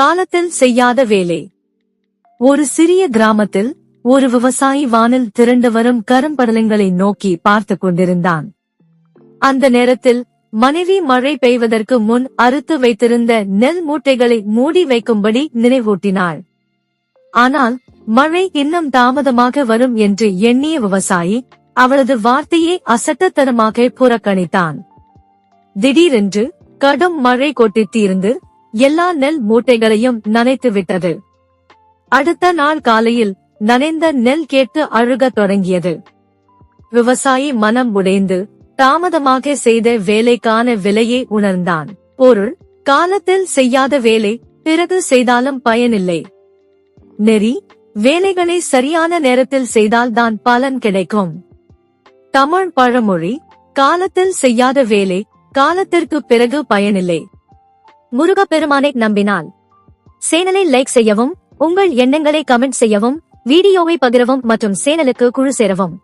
காலத்தில் செய்யாத வேலை. ஒரு சிறிய கிராமத்தில் ஒரு விவசாயி வானில் திரண்டு வரும் கரும்படலங்களை நோக்கி பார்த்துக் கொண்டிருந்தான். அந்த நேரத்தில் மனைவி மழை பெய்வதற்கு முன் அறுத்து வைத்திருந்த நெல் மூட்டைகளை மூடி வைக்கும்படி நினைவூட்டினாள். ஆனால் மழை இன்னும் தாமதமாக வரும் என்று எண்ணிய விவசாயி அவளது வார்த்தையை அசட்டத்தனமாக புறக்கணித்தான். திடீரென்று கடும் மழை கொட்டித்தீர்ந்து எல்லா நெல் மூட்டைகளையும் நனைத்து விட்டது அடுத்த நாள் காலையில் நனைந்த நெல் கேட்டு அழுகத் தொடங்கியது. விவசாயி மனம் உடைந்து தாமதமாக செய்த வேலைக்கான விலையை உணர்ந்தான். பொருள் காலத்தில் செய்யாத வேலை பிறகு செய்தாலும் பயனில்லை. நெறி வேலைகளை சரியான நேரத்தில் செய்தால்தான் பலன் கிடைக்கும். தமிழ் பழமொழி காலத்தில் செய்யாத வேலை காலத்திற்கு பிறகு பயனில்லை. முருகப்பெருமானை நம்பினால். சேனலை லைக் செய்யவும் உங்கள் எண்ணங்களை கமெண்ட் செய்யவும் வீடியோவை பகிரவும் மற்றும் சேனலுக்கு குழு சேரவும்.